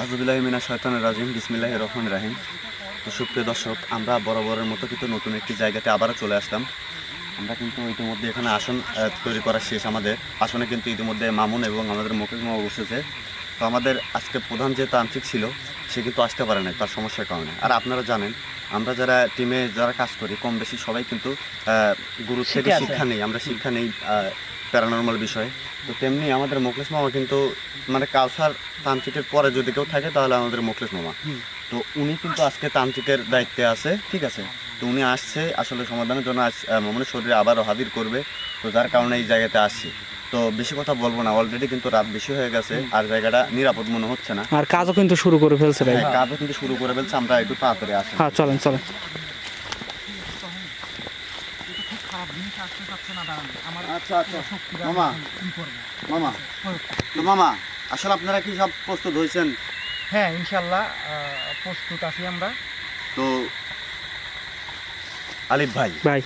আজবিল্লাহ মিনা শয়তানের রাজিম বিসমিল্লাহ রহমান রাহিম। তো সুপ্রিয় দর্শক আমরা বরাবরের মতো কিন্তু নতুন একটি জায়গাতে আবারও চলে আসলাম। আমরা কিন্তু ইতিমধ্যে এখানে আসন তৈরি করা শেষ আমাদের। আসনে কিন্তু ইতিমধ্যে মামুন এবং আমাদের মুকেশ মামা বসেছে। তো আমাদের আজকে প্রধান যে তান্ত্রিক ছিল সে কিন্তু আসতে পারে না তার সমস্যার কারণে। আর আপনারা জানেন আমরা যারা টিমে যারা কাজ করি কম বেশি সবাই কিন্তু গুরু থেকে শিক্ষা নেই। আমরা শিক্ষা নেই প্যারানর্মাল বিষয়ে। তো তেমনি আমাদের মোকলেশ মামা কিন্তু মানে কালচার তান্ত্রিকের পরে যদি কেউ থাকে তাহলে আমাদের মোকলেশ মামা। তো উনি কিন্তু আজকে তান্ত্রিকের দায়িত্বে আছে ঠিক আছে? তো উনি আসছে আসলে সমাধানের জন্য আজ আহ, মামুনের শরীরে আবারও হাজির করবে। তো যার কারণে এই জায়গাতে আসছি। তো বেশি কথা বলব না অলরেডি কিন্তু রাত বেশি হয়ে গেছে আর জায়গাটা নিরাপদ মনে হচ্ছে না। আর কাজও কিন্তু শুরু করে ফেলছে ভাই। হ্যাঁ কাজও কিন্তু শুরু করে ফেলছে আমরা একটু তাড়াতাড়ি আসি। হ্যাঁ চলেন চলেন। আচ্ছা আচ্ছা। মামা। মামা। তো মামা আসলে আপনারা কি সব প্রস্তুত হয়েছেন? হ্যাঁ ইনশাল্লাহ আহ, প্রস্তুত আছি আমরা। তো আলিফ ভাই ভাই।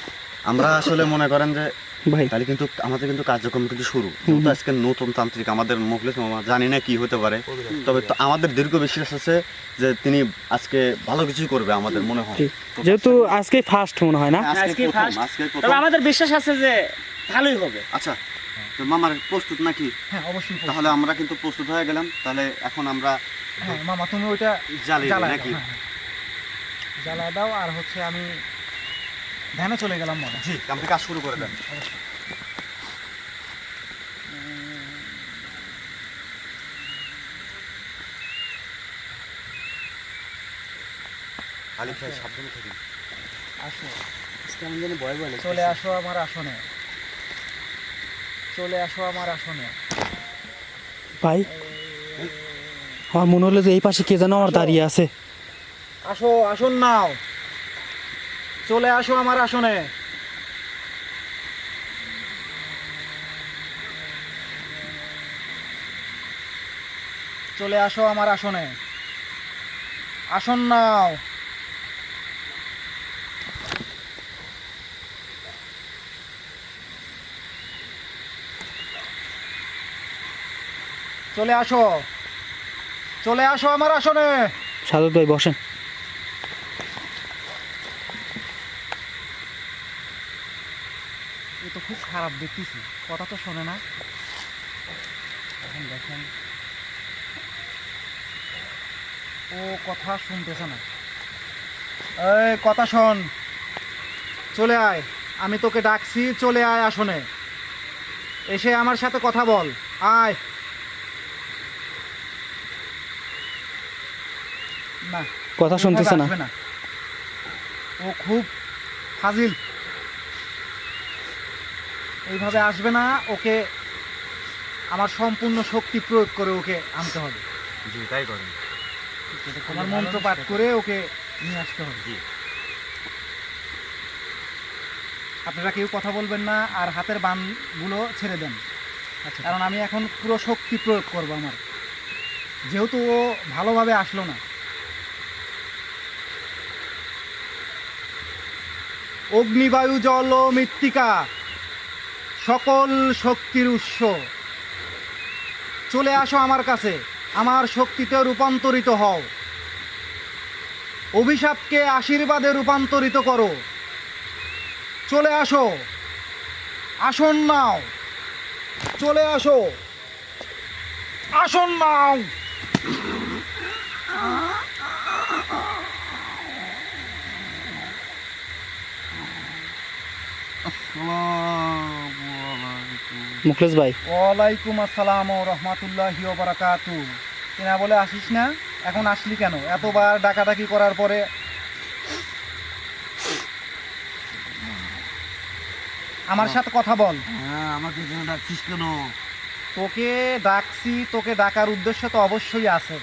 আমরা আসলে মনে করেন যে ভাই। তাহলে কিন্তু আমাদের কিন্তু কার্যক্রম কিন্তু শুরু। যেহেতু আজকে নতুন তান্ত্রিক আমাদের মুখলেস মামা জানি না কি হতে পারে। তবে তো আমাদের দীর্ঘ বিশ্বাস আছে যে তিনি আজকে ভালো কিছুই করবে আমাদের মনে হয়। যেহেতু আজকে ফার্স্ট মনে হয় না? আজকে। আজকে তবে আমাদের বিশ্বাস আছে যে ভালোই হবে। আচ্ছা তো মামার প্রস্তুত নাকি? হ্যাঁ অবশ্যই তাহলে আমরা কিন্তু প্রস্তুত হয়ে গেলাম। তাহলে এখন আমরা হ্যাঁ মামা তুমি ওইটা জ্বালিয়ে নাকি? দাও, হ্যাঁ, হ্যাঁ। জ্বালায় দাও আর হচ্ছে আমি ধ্যানে চলে গেলাম মনে জি আপনি কাজ শুরু করে দেন। আলিফ ভাই সাবধানে থাকুন আসো। কেমন জানি ভয় ভয় চলে আসো আমার আসনে। চলে আসো আমার আসনে। ভাই আমার মনে হলো যে এই পাশে কে যেন আমার দাঁড়িয়ে আছে। আসো আসন নাও। চলে আসো আমার আসনে। চলে আসো আমার আসনে। আসন নাও। চলে আসো। চলে আসো আমার আসনে। সাধু ভাই, বসেন এ তো খুব খারাপ দেখতেছি কথা তো শোনে না। এখন দেখেন ও কথা শুনতেছে না। এই কথা শোন। চলে আয় আমি তোকে ডাকছি চলে আয় আসনে। এসে আমার সাথে কথা বল আয়। না কথা শুনতেছে না। ও খুব ফাজিল। এইভাবে আসবে না ওকে আমার সম্পূর্ণ শক্তি প্রয়োগ করে ওকে আনতে হবে। জি তাই করেন। আমার মন্ত্র পাঠ করে ওকে নিয়ে আসতে হবে। জি। আপনারা কেউ কথা বলবেন না আর হাতের বানগুলো ছেড়ে দেন। আচ্ছা। কারণ আমি এখন পুরো শক্তি প্রয়োগ করব আমার। যেহেতু ও ভালোভাবে আসলো না। অগ্নিবায়ু জল ও মৃত্তিকা সকল শক্তির উৎস। চলে আসো আমার কাছে, আমার শক্তিতে রূপান্তরিত হও। অভিশাপকে আশীর্বাদে রূপান্তরিত করো। চলে আসো। আসন নাও। চলে আসো। আসন নাও। মুখলেশ ভাই। ওয়ালাইকুম আসসালাম রহমাতুল্লাহি বারাকাতু। কিনা বলে আসিস না? এখন আসলি কেন? এতবার ডাকাডাকি করার পরে আমার সাথে কথা বল। হ্যাঁ আমাকে এখানে ডাকছিস কেন? তোকে ডাকছি তোকে ডাকার উদ্দেশ্য তো অবশ্যই আছে।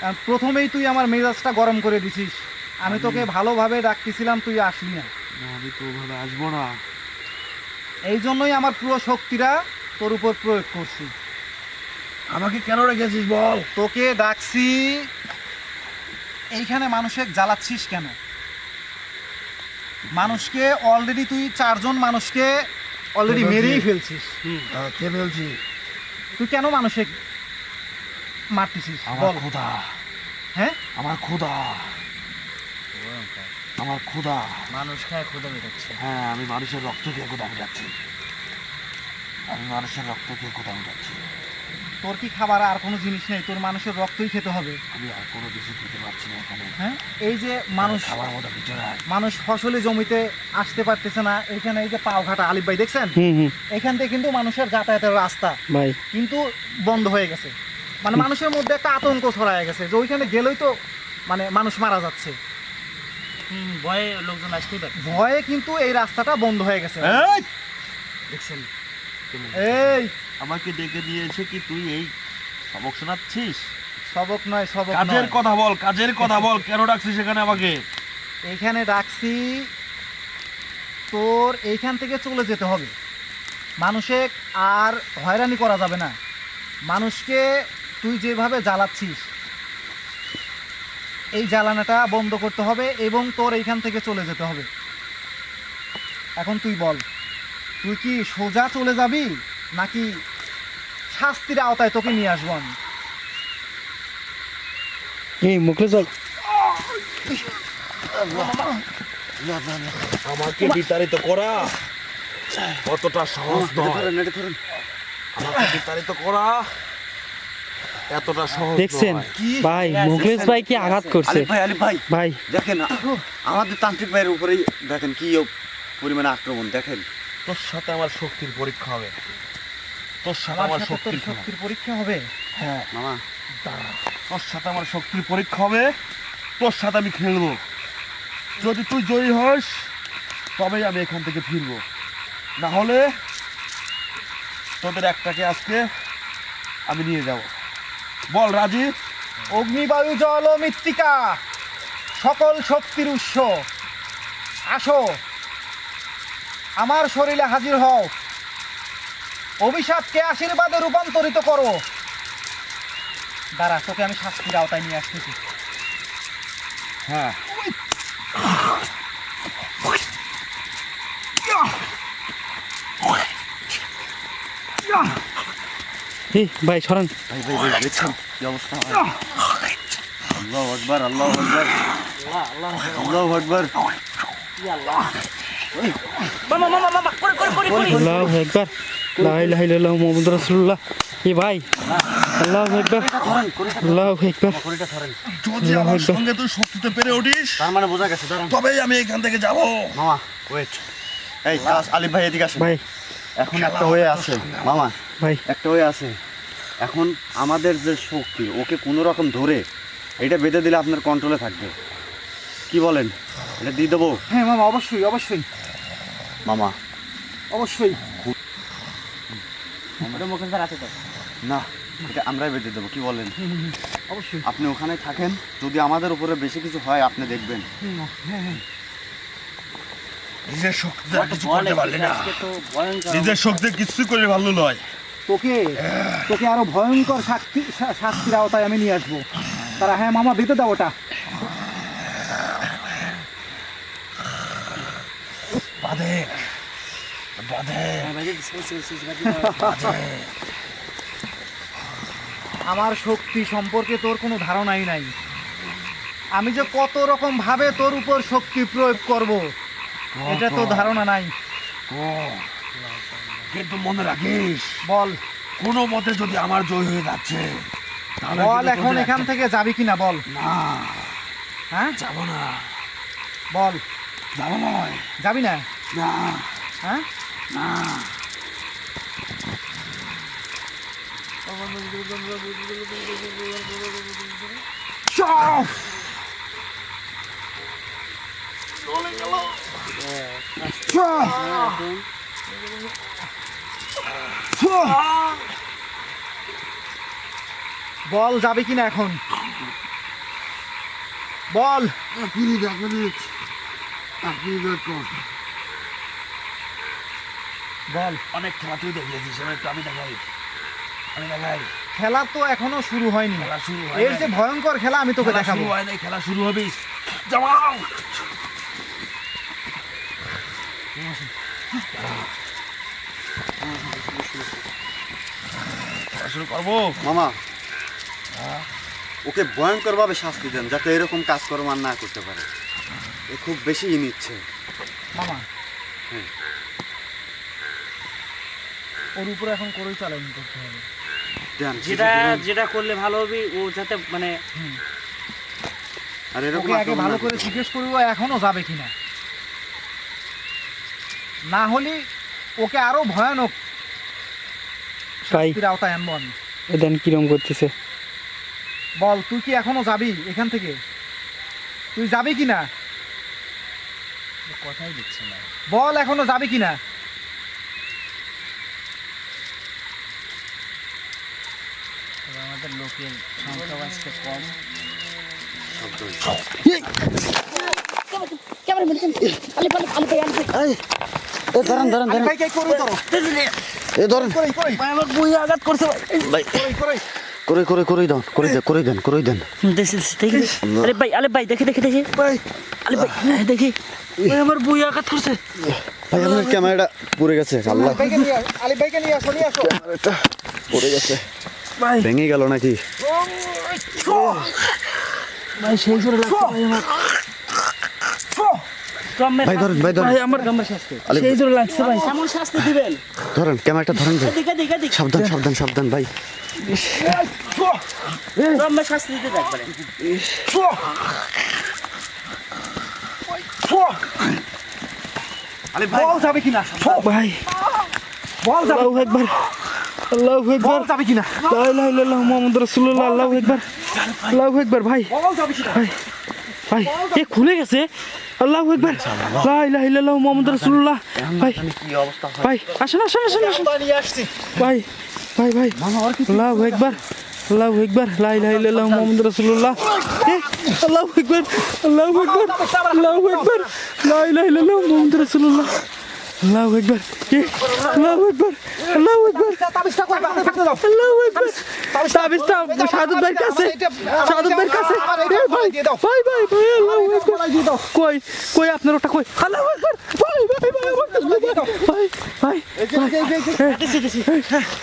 কারণ প্রথমেই তুই আমার মেজাজটা গরম করে দিছিস। আমি তোকে ভালোভাবে ডাকতেছিলাম তুই আসলি না আমি তো ওভাবে আসব না। এই জন্যই আমার পুরো শক্তিটা তোর উপর প্রয়োগ করছি। আমাকে কেন রেখেছিস বল? তোকে ডাকছি এইখানে মানুষের জ্বালাচ্ছিস কেন? মানুষকে অলরেডি তুই চারজন মানুষকে অলরেডি মেরেই ফেলছিস। কে বলছি তুই কেন মানুষে মারতেছিস? আমার বল। ক্ষুধা। হ্যাঁ? আমার ক্ষুধা। আমার ক্ষুধা। মানুষ খায় ক্ষুদা মেটাচ্ছে। হ্যাঁ আমি মানুষের রক্ত খেয়ে ক্ষুধা মেটাচ্ছি। আমি মানুষের রক্ত খেয়ে ক্ষুধা মেটাচ্ছি। তোর কি খাবার আর কোনো জিনিস নেই? তোর মানুষের রক্তই খেতে হবে। আমি আর কোনো কিছু খেতে পারছি না এখানে। হ্যাঁ? এই যে মানুষ খাবার মতো কিছু নাই। মানুষ ফসলি জমিতে আসতে পারতেছে না। এখানে এই যে পাওঘাটা আলিফ ভাই দেখছেন? হুম হুম। এখান থেকে কিন্তু মানুষের যাতায়াতের রাস্তা ভাই। কিন্তু বন্ধ হয়ে গেছে। মানে মানুষের মধ্যে একটা আতঙ্ক ছড়ায় গেছে যে ওইখানে গেলেই তো মানে মানুষ মারা যাচ্ছে। ভয়ে লোকজন আসতেই পারে ভয়ে কিন্তু এই রাস্তাটা বন্ধ হয়ে গেছে। দেখছেন এই! আমাকে ডেকে দিয়েছে কি তুই এই সবক শোনাচ্ছিস? সবক নয় সবক কাজের কথা বল কাজের কথা বল। কেন ডাকছিস এখানে আমাকে? এইখানে ডাকছি তোর এইখান থেকে চলে যেতে হবে। মানুষে আর হয়রানি করা যাবে না। মানুষকে তুই যেভাবে জ্বালাচ্ছিস এই জ্বালানাটা বন্ধ করতে হবে এবং তোর এইখান থেকে চলে যেতে হবে। এখন তুই বল তুই কি সোজা চলে যাবি নাকি শাস্তির আওতায় তোকে নিয়ে আসব আমি? এই মুখলেশ ভাই আমাকে বিতাড়িত করা কতটা সহজ নয়। আমাকে বিতাড়িত করা এতটা সহজ দেখছেন। ভাই মুখলেশ ভাই কি আঘাত করছে? ভাই আলিফ ভাই ভাই। দেখেন আমাদের তান্ত্রিক ভাইয়ের উপরেই দেখেন কি পরিমাণে আক্রমণ দেখেন। তোর সাথে আমার শক্তির পরীক্ষা হবে। তোর সাথে আমার শক্তির শক্তির পরীক্ষা হবে? হ্যাঁ। মামা। তোর সাথে আমার শক্তির পরীক্ষা হবে তোর সাথে আমি খেলব। যদি তুই জয়ী হস তবেই আমি এখান থেকে ফিরবো। না হলে তোদের একটাকে আজকে আমি নিয়ে যাব। বল রাজীব অগ্নিবায়ু জল ও মৃত্তিকা সকল শক্তির উৎস। আসো। আমার শরীরে হাজির হও। অভিশাপকে আশীর্বাদে রূপান্তরিত করো। দাঁড়া তোকে আমি শাস্তির আওতায় নিয়ে আসতেছি। হ্যাঁ। এই ভাই সরান। ভাই ভাই ভাই দেখছেন কি অবস্থা? আল্লাহ আকবার আল্লাহ আকবার। আল্লাহ আকবার। মামা মামা মামা করে করে করে করে। আল্লাহু এ ভাই আল্লাহু আকবার। আল্লাহু আকবার। শরীরটা ধরেন? যদি আমার সঙ্গে তুই শক্তিতে পেরে উঠিস তার মানে বোঝা গেছে তবেই আমি এখান থেকে যাব। মামা ওয়েট এই কাজ আলিফ ভাই এদিকে আসেন। ভাই। এখন একটা হয়ে আছে। মামা ভাই। একটা হয়ে আছে। এখন আমাদের যে শক্তি ওকে কোনো রকম ধরে এটা বেঁধে দিলে আপনার কন্ট্রোলে থাকবে। কি বলেন? এটা দিয়ে দেবো? হ্যাঁ মামা অবশ্যই অবশ্যই। মামা। অবশ্যই। আছে তো না এটা আমরাই বেঁধে দেবো কি বলেন? অবশ্যই। আপনি ওখানে থাকেন যদি আমাদের উপরে বেশি কিছু হয় আপনি দেখবেন। নিজের শক্তিতে আর কিছু করতে পারলি না। তো ভয়ঙ্কর নিজের শক্তি কিছু করে ভালো নয়। তোকে তোকে আরও ভয়ঙ্কর শাস্তি শাস্তির আওতায় আমি নিয়ে আসব। তারা হ্যাঁ মামা বেঁধে দাও ওটা। বাধে বাধে। আমার শক্তি সম্পর্কে তোর কোনো ধারণাই নাই। আমি যে কত রকম ভাবে তোর উপর শক্তি প্রয়োগ করব এটা তো ধারণা নাই। কিন্তু মনে রাখিস বল। কোনো মতে যদি আমার জয় হয়ে যাচ্ছে তাহলে বল কিন্তু এখন তোদের এখান একটা- থেকে যাবি কিনা বল। না হ্যাঁ? যাব না। বল। যাব নয়। যাবি না? না। হ্যাঁ? না। চল বল যাবে কিনা এখন? বল। বল। অনেক খেলা তুই দেখিয়েছিস এবার একটু আমি দেখাই। আমি দেখাই। খেলা তো এখনও শুরু হয়নি। খেলা শুরু হয় এর যে ভয়ঙ্কর খেলা আমি তোকে দেখাবো। হয় নাই খেলা শুরু হবে জামাও খেলা শুরু করব? মামা ওকে ভয়ঙ্করভাবে শাস্তি দেন যাতে এরকম কাজকর্ম আর না করতে পারে। এ খুব বেশি নিচ্ছে। মামা হুম। ওর উপরে এখন করেই চালানি করতে হবে। যেটা যেটা করলে ভালো হবে ও যাতে মানে আর এরকম আগে ভালো করে জিজ্ঞেস করব এখনও যাবে কিনা। না হলে ওকে আরও ভয়ানক ভাই আওতায় আনব আমি। দেন কিরম করতেছে। বল তুই কি এখনও যাবি এখান থেকে? তুই যাবি কিনা কথাই দিচ্ছে না। বল এখনও যাবি কিনা তবে আমাদের লোকের সংখ্যা আজকে কম। ধরেন ধরেন আরে ভাই, কে করবি তো? এ ধরেন করেই, করেই। আঘাত করছে ভাই। করে করে করে দেন করে দেন করে দেন। করে দেন দেখি দেখি। আরে ভাই ভাই দেখি দেখি দেখি। ভাই। আলে ভাই হ্যাঁ, দেখি। আমার বই আঘাত করছে। ভাই ক্যামেরাটা পড়ে গেছে আল্লাহ। আলিফ ভাইকে নিয়ে আস, আলিফ ভাইকে নিয়ে আসো, নিয়ে আসো। ক্যামেরাটা পড়ে গেছে। ভাই। ভেঙে গেল নাকি? ভাই সেই করে লাগছে ভাই আমার গম্মের ভাই ধরেন। ভাই ধরেন আমার গম্মের শাস্তি। সেই জোরে লাগছে ভাই। কেমন শাস্তি দিবেন? ধরেন ক্যামেরাটা ধরেন ভাই। এদিকে এদিকে এদিকে। সাবধান সাবধান সাবধান ভাই। গম্মের শাস্তি দিতে একবারে আরে ভাই। বল যাবে কিনা? ভাই। বল যাবে। একবার আল্লাহু একবার যাবে কিনা? লা ইলাহা ইল্লাল্লাহ মুহাম্মাদুর রাসূলুল্লাহ। আল্লাহু একবার আল্লাহু একবার ভাই। বল যাবে কিনা? ভাই ভাই এ খুলে গেছে? আল্লাহু একবার লা ইলাহা ইল্লাল্লাহ মুহাম্মাদুর রাসূলুল্লাহ। ভাই কি অবস্থা ভাই আসেন আসেন আসেন আসেন। ভাই ভাই ভাই। আল্লাহু একবার আল্লাহু একবার লা ইলাহা ইল্লাল্লাহ মুহাম্মাদুর রাসূলুল্লাহ। এ আল্লাহু একবার আল্লাহু একবার আল্লাহু একবার লা ইলাহা ইল্লাল্লাহ মুহাম্মাদুর রাসূলুল্লাহ। আল্লাহু একবার এ আল্লাহু একবার আল্লাহু একবার তাবিজটা কই বাবা থাকতে দাও আল্লাহু একবার তাবিজটা সাদত ভাইয়ের কাছে সাদত ভাইয়ের কাছে ভাই ভাই ভাই ভাই আল্লাহু দাও কই কই আপনার ওটা কই আল্লাহু একবার ভাই ভাই ভাই ভাই ভাই।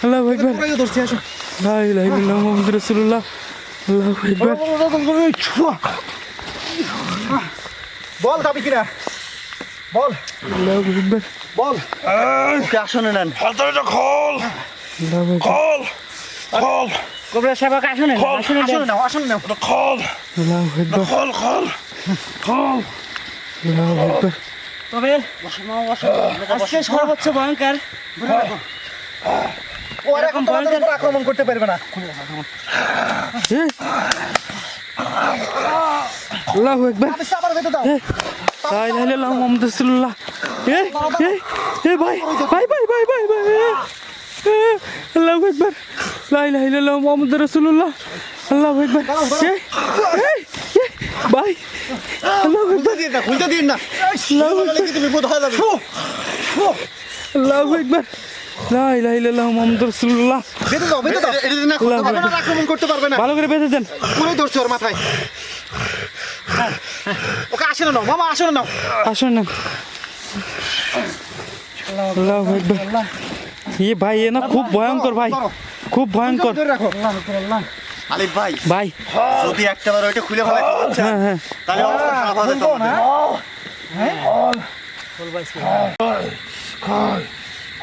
আল্লাহু আসো লা ইলাহা ইল্লাল্লাহ মুহাম্মাদুর রাসূলুল্লাহ আল্লাহু আকবার বল যাবে কিনা বল। বল। আসনে নেন। হাতটা খোল। খোল। খোল। কবরা সাহেব আসুন আসুন আসুন নাও আসুন নাও। খোল। খোল খোল। খোল। তবে আজকে সর্বোচ্চ ভয়ঙ্কর। ও আর এখন আক্রমণ করতে পারবে না। আল্লাহু আকবার। আবার বেঁধে দাও। ভাই ভাই ভাই ভাই ভাই ভাই ভাই আল্লাহু আকবার। দিন না খুলতে দিন না। আল্লাহু আকবার। তুমি বোধ হয়ে যাবে আল্লাহু আকবার। লা ইলাহা ইল্লাল্লাহ মুহাম্মাদুর রাসূলুল্লাহ। বেঁধে দাও বেঁধে দাও। এটা না আল্লাহু এখন আকবার। আর আক্রমণ করতে পারবে না। ভালো করে বেঁধে দেন। পুরোই ধরছে ওর মাথায়। ওকে আসে না নাও মামা আসে না। নাও আসুন না। ये ভাই এ না খুব ভয়ঙ্কর ভাই খুব ভয়ঙ্কর। রাখো? আলিফ ভাই ভাই। যদি একটাবার ওইটা খুলে হ্যাঁ হ্যাঁ। তাহলে অবস্থা খারাপ হবে খুলবো না।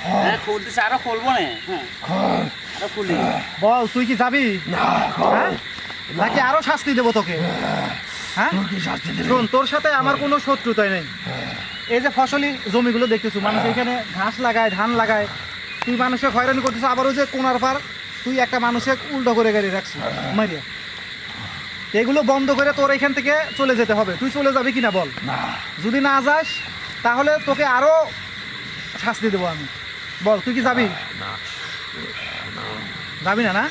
হ্যাঁ খুলতেছে আরও খুলবো না। হ্যাঁ আরও খুলি। বল তুই কি যাবি? হ্যাঁ? নাকি আরও শাস্তি দেবো তোকে? হ্যাঁ? শোন তোর সাথে আমার কোনো শত্রুতাই নেই। এই যে ফসলি জমিগুলো দেখতেছো মানুষ এখানে ঘাস লাগায় ধান লাগায়। তুই মানুষকে হয়রানি করতেছ আবার ওই যে কোনার পার তুই একটা মানুষকে উল্টো করে গাড়ি রাখছিস মারিয়া এগুলো বন্ধ করে তোর এখান থেকে চলে যেতে হবে। তুই চলে যাবি কিনা বল। যদি না যাস তাহলে তোকে আরও শাস্তি দেবো আমি। বল তুই কি যাবি? যাবি না না?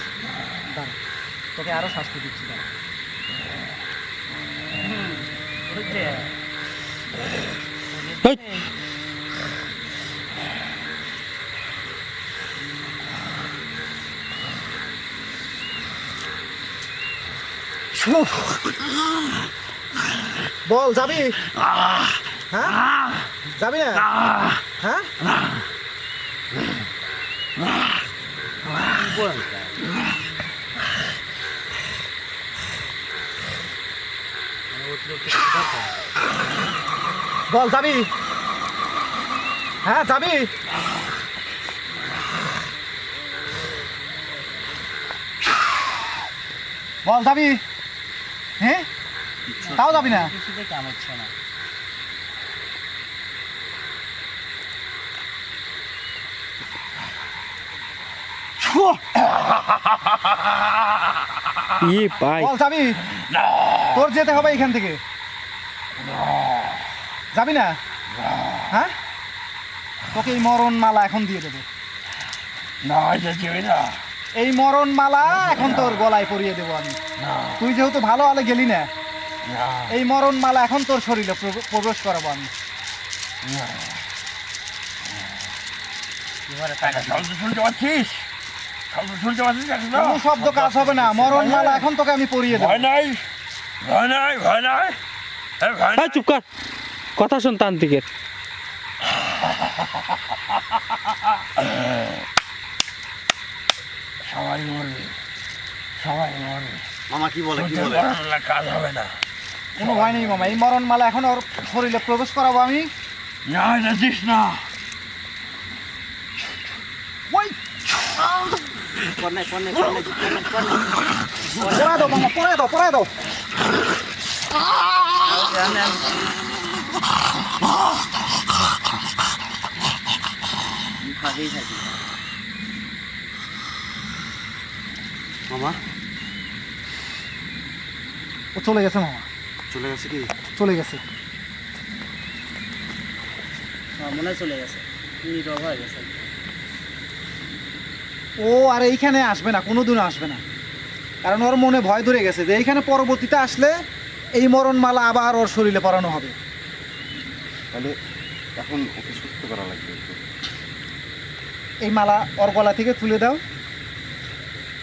তোকে আরও শাস্তি দিচ্ছি দাঁড়া। এই, বল যাবি? হ্যাঁ? যাবি না? হ্যাঁ? বল। যাবি? হ্যাঁ যাবি? বল যাবি? হ্যাঁ? তাও যাবি না? ই ভাই বল যাবি? তোর যেতে হবে এখান থেকে। যাবি না? হ্যাঁ? তোকে এই মরণ মালা এখন দিয়ে দেবো। না এটা যাবে না। এই মরণ মালা এখন তোর গলায় পরিয়ে দেবো আমি। তুই যেহেতু ভালো আলে গেলি না এই মরণ মালা এখন তোর শরীরে প্রবেশ করাবো আমি। শব্দ শুনতে পাচ্ছিস শুনতে পাচ্ছিস? কোনো শব্দ কাজ হবে না মরণ মালা এখন তোকে আমি পরিয়ে দেবো। ভয় নাই? ভয় নাই? ভয় নাই? নাই। এই চুপ কর। কথা শোন তান্ত্রিকের। সবাই মরবে সবাই মরবে। মামা কি বলে কি বলে? কাজ হবে না। কোনো ভয় নেই মামা এই মরণ মালা এখন ওর শরীরে প্রবেশ করাবো আমি। না যাচ্ছিস না ওই পড়নে পড়নে পড়নে পড়ায় দাও মামা পড়ায় দাও পড়ায় দাও ভাবেই থাকি মামা ও চলে গেছে মামা চলে গেছে কি চলে গেছে মনে চলে গেছে নীরব হয়ে গেছে ও আর এইখানে আসবে না কোনোদিনও আসবে না। কারণ ওর মনে ভয় ধরে গেছে যে এইখানে পরবর্তীতে আসলে এই মরণ মালা আবার ওর শরীরে পরানো হবে। তাহলে এখন ওকে সুস্থ করা লাগবে এই মালা ওর গলা থেকে তুলে দাও।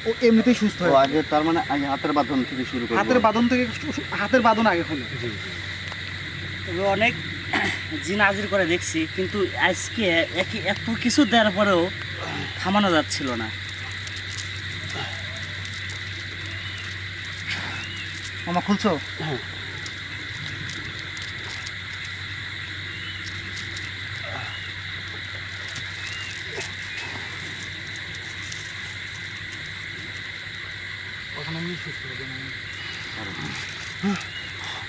ও এমনিতেই সুস্থ হয়ে আগে তার মানে আগে হাতের বাঁধন থেকে শুরু করব। হাতের বাঁধন থেকে হাতের বাঁধন আগে খুলে। তবে অনেক জিন হাজির করে দেখছি কিন্তু আজকে একই এত কিছু দেওয়ার পরেও থামানো যাচ্ছিল না। মামা খুলছো?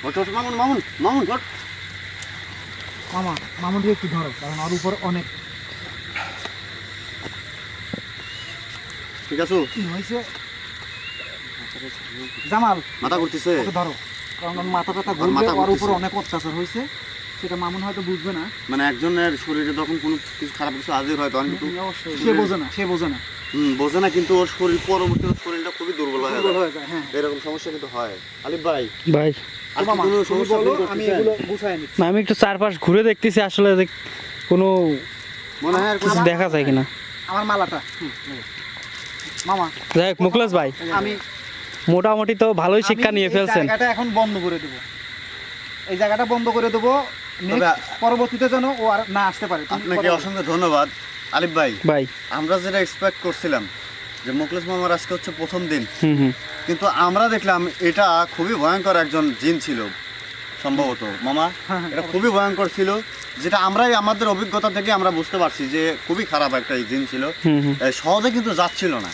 ওঠ ওঠ মামুন মামুন মামুন মামা মামুন দিয়ে একটু ধরো কারণ আর উপর অনেক ঠিক আছে? কি হয়েছে? জামাল মাথা ঘুরতেছে? ওকে ধরো। কারণ ওর মাথা টাথা ঘুরবে ওর উপর অনেক অত্যাচার হয়েছে। সেটা মামুন হয়তো বুঝবে না। মানে একজনের শরীরে যখন কোনো কিছু খারাপ কিছু হাজির হয় তখন কিন্তু সে বোঝে না সে বোঝে না। হুম, বোঝে না কিন্তু ওর শরীর পরবর্তী ওর শরীরটা খুবই দুর্বল হয়ে যায়। হ্যাঁ এরকম সমস্যা কিন্তু হয়। আলিফ ভাই। ভাই। আমি একটু চারপাশ ঘুরে দেখতেছি আসলে কোনো মনে হয় আর কিছু কিছু দেখা যায় কিনা। আমার মালাটা। মামা। যাই হোক ভাই। আমি মোটামুটি তো ভালোই শিক্ষা নিয়ে ফেলছেন। জায়গাটা এখন বন্ধ করে দেবো। এই জায়গাটা বন্ধ করে দেবো। পরবর্তীতে যেন ও আর না আসতে পারে। আপনাকে অসংখ্য ধন্যবাদ। আলিফ ভাই ভাই। আমরা যেটা এক্সপেক্ট করছিলাম যে মুখলেশ মামার আজকে হচ্ছে প্রথম দিন। কিন্তু আমরা দেখলাম এটা খুবই ভয়ঙ্কর একজন জিন ছিল সম্ভবত। মামা হ্যাঁ, হ্যাঁ, এটা খুবই ভয়ঙ্কর ছিল। যেটা আমরাই আমাদের অভিজ্ঞতা থেকে আমরা বুঝতে পারছি যে খুবই খারাপ একটা জিন ছিল। সহজে কিন্তু যাচ্ছিল না।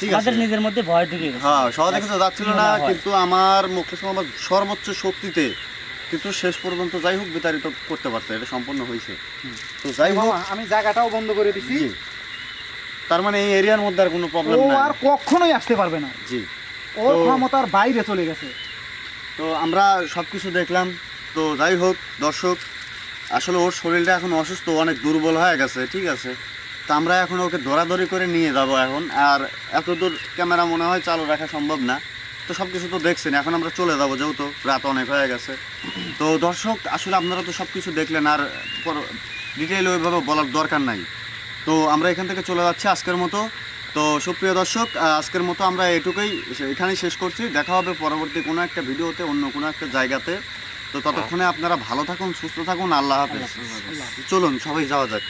ঠিক আছে। নিজের মধ্যে ভয় ঢুকে হ্যাঁ সহজে কিন্তু যাচ্ছিল না কিন্তু আমার মুখলেশ মামার সর্বোচ্চ শক্তিতে কিন্তু শেষ পর্যন্ত যাই হোক বিতাড়িত করতে পারছে এটা সম্পূর্ণ হয়েছে। তো যাই হোক আমি জায়গাটাও বন্ধ করে দিছি। জি। তার মানে এই এরিয়ার মধ্যে আর কোনো প্রবলেম নাই। আর কখনোই আসতে পারবে না। জি। ও ক্ষমতার বাইরে চলে গেছে। তো আমরা সব কিছু দেখলাম। তো যাই হোক দর্শক আসলে ওর শরীরটা এখন অসুস্থ অনেক দুর্বল হয়ে গেছে, ঠিক আছে? তা আমরা এখন ওকে দৌড়াদৌড়ি করে নিয়ে যাব এখন। আর এত দূর ক্যামেরা মনে হয় চালু রাখা সম্ভব না। তো সব কিছু তো দেখছেন, এখন আমরা চলে যাব যেহেতু রাত অনেক হয়ে গেছে। তো দর্শক, আসলে আপনারা তো সব কিছু দেখলেন, আর ডিটেইল ওইভাবে বলার দরকার নাই। তো আমরা এখান থেকে চলে যাচ্ছি আজকের মতো। তো সুপ্রিয় দর্শক আজকের মতো আমরা এটুকুই, এখানেই শেষ করছি। দেখা হবে পরবর্তী কোনো একটা ভিডিওতে, অন্য কোনো একটা জায়গাতে। তো ততক্ষণে আপনারা ভালো থাকুন সুস্থ থাকুন আল্লাহ হাফেজ। চলুন সবাই যাওয়া যাক।